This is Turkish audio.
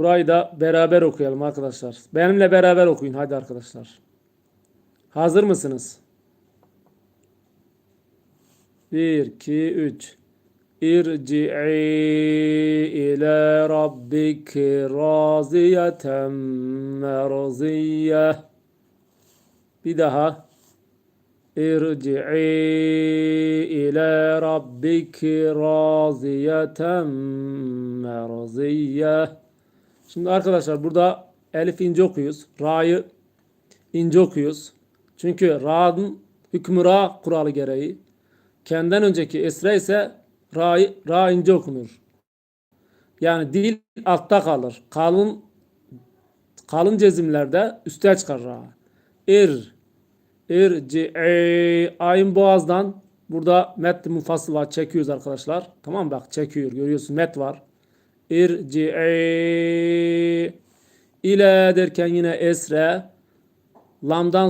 Burayı da beraber okuyalım arkadaşlar. Benimle beraber okuyun hadi arkadaşlar. Hazır mısınız? 1, 2, 3. İrci'i ila rabbiki raziyeten merziyye. Bir daha. İrci'i ila rabbiki raziyeten merziyye. Şimdi arkadaşlar burada elif ince okuyoruz. Ra'yı ince okuyoruz. Çünkü ra'nın hükmü ra kuralı gereği. Kendinden önceki esre ise ra, ra ince okunur. Yani dil altta kalır. Kalın kalın cezimlerde üste çıkar ra. İr İrci'i ayın boğazdan burada met mufassıl var çekiyoruz arkadaşlar. Tamam bak çekiyor görüyorsun met var. İrci'i. İle derken yine esre. Lamdan